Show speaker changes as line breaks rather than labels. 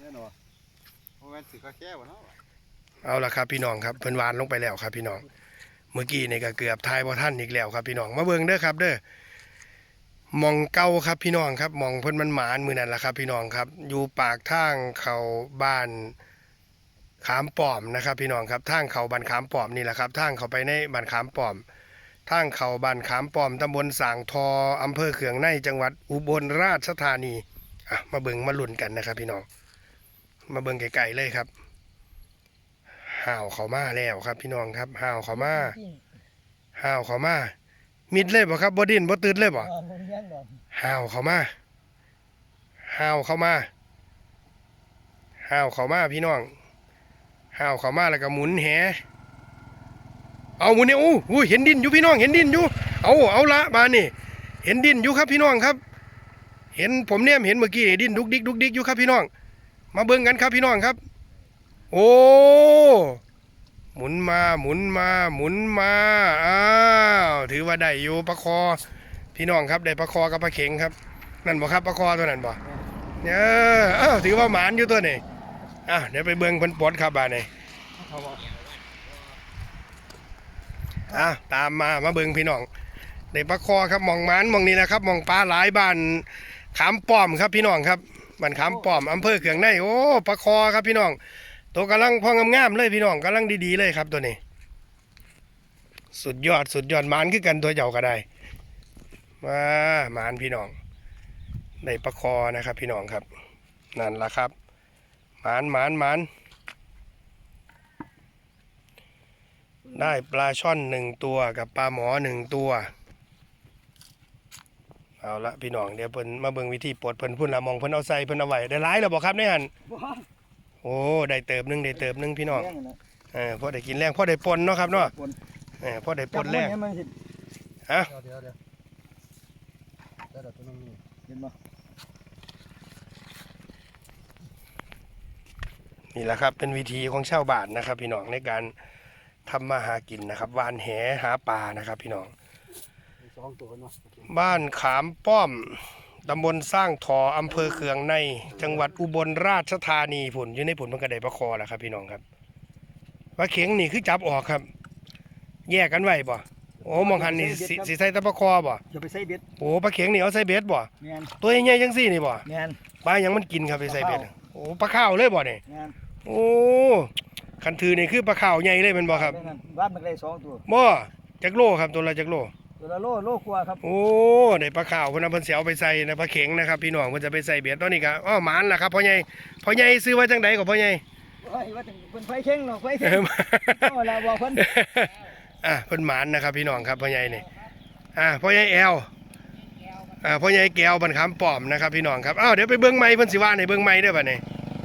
เนี่ยเนาะโมเมนต์สิก็แค่บ่เนาะ
เอาละครับพี่น้องครับเพิ่นหวานลงไปแล้วครับพี่น้อง เมื่อกี้นี่ก็เกือบทายบ่ท่านอีกแล้วครับพี่น้องมาเบิ่งเด้อครับ เด้อมองเก่าครับพี่น้องครับมองเพิ่นมันหมานมือนั้นละครับ พี่น้องครับ อยู่ปากทางเขาบ้านขามป้อมนะครับ พี่น้องครับทางเขาบ้านขามป้อมนี่แหละครับทางเขาไปในบ้านขามป้อมทางเขาบ้านขามป้อมตำบลสางทออำเภอเขืองในจังหวัดอุบลราชธานีอะมาเบิ่งมาลุ้นกันนะครับ พี่น้อง มาเบิ่งไกลๆเลยครับห่าวเขามาแล้วครับ พี่น้องครับห่าวเขามาห่าวเขามา มิดเลยบ่ครับบ่ดินบ่ตื่นเลยบ่ห่าวเขามาห่าวเขามาห่าวเขามาพี่น้องห่าวเขามาแล้วก็หมุนแหเอาหมุนเนี่ยอู้หูเห็นดินอยู่พี่น้องเห็นดินอยู่ เอาเอาละบานนี่ เห็นดินอยู่ครับพี่น้องครับ เห็นผมเนี่ยเห็นเมื่อกี้ดินดุกดิกดุกดิกอยู่ครับพี่น้อง มาเบิ่งกันครับพี่น้องครับ โอ้หมุนมาหมุนมาหมุนมาอ้าวถือว่าได้อยู่ปลาคอ พี่น้องครับได้ปลาคอกับปลาเข็งครับ นั่นบ่ครับปลาคอตัวนั้นบ่เอออ้าวถือว่าหมานอยู่ตัวนี้อะเดี๋ยวไปเบิ่งเพิ่นปลดครับบาดนี้อะตามมามาเบิ่งพี่น้องได้ปลาคอครับมองหมานมองนี่นะครับมองปลาหลายบ้านขามป้อมครับพี่น้องครับ บ้านขามป้อมอำเภอเขืองในโอ้ปลาคอครับพี่น้อง ตัวกำลังพองามๆเลยพี่น้องกำลังดีๆเลยครับตัวนี้ สุดยอดสุดยอดหมานคือกันตัวเจ้าก็ได้มาหมานพี่น้องได้ประคอนะครับ พี่น้องครับ นั่นละครับหมานหมานหมานได้ปลาช่อนหนึ่งตัวกับปลาหมอหนึ่งตัว เอาละพี่น้องเดี๋ยวเพิ่นมาเบิ่งวิธีปลดเพิ่นพุ่นละมองเพิ่นเอาใส่เพิ่นเอาไว้ได้หลายแล้วบอกครับในหันโอ้ได้เติบหนึงได้เติบหนึงพี่น้องเออพอได้กินแรงพอได้ปนเนาะครับเนาะเออพอได้ปนแรงฮะ
เดี๋ยวเดี๋ยวเดี๋ยวเดี๋ยวตัวนึงนี่เห็นบ่
นี่แหละครับเป็นวิธีของชาวบ้านนะครับ พี่น้องในการทำมาหากินนะครับวานแหหาปลานะครับ พี่น้อง
มี สองตัวเนาะ
บ้านขามป้อมตำบลสร้างทออำเภอเขืองใน จังหวัดอุบลราชธานีผลอยู่ในผลมันกระไดประคอแหละครับ พี่น้องครับว่าเข็งนี่คือจับออกครับ แยกกันไว้บ่โอ้มองหันนี่สิสิใส่แตะประคอบ่
อย่าไปใส่เบ็ด
โอ้ปลาเข็งนี่เอาใส่เบ็ดบ่
แม่น
ตัวใหญ่ๆจังซี่นี่บ่
แม่น
ปลาหยังมันกินครับไปใส่เบ็ดอะโอ้ปลาข้าวเลยบ่เนี่ย
แม่น
โอ้คันถือนี่คือปลาข้าวใหญ่เลยแมันบ่ครับ
แม่นบ้านมันได้สองตัว
บ่จักโลครับตัวละจักโล
ตัวละโลโลกว่าครับ
โอ้ได้ปลาข้าวเพิ่นเอาเพิ่นสิเอาไปใส่นะปลาเข็งนะครับพี่น้องเพิ่นจะไปใส่เบ็ดตอนนี้ก็อ้อหมานล่ะครับพ่อใหญ่พ่อใหญ่ซื้อว่าจังไดก็พ่อใหญ่
โอ้ยว่าแต่เพิ่นไฟเข่งเนาะไฟ
เอ
เข่ง
อ
โอ้ล่ะบอกเพิ่น
อะเพิ่นหมานนะครับพี่น้องครับพ่อใหญ่นี่อะพ่อใหญ่แอลอ่าพ่อใหญ่แก้วบันคำป้อมนะครับพี่น้องครับอ้าวเดี๋ยวไปเบิ่งไม้เพิ่นสิว่าในเบิ่งไม้เด้อบัดนี้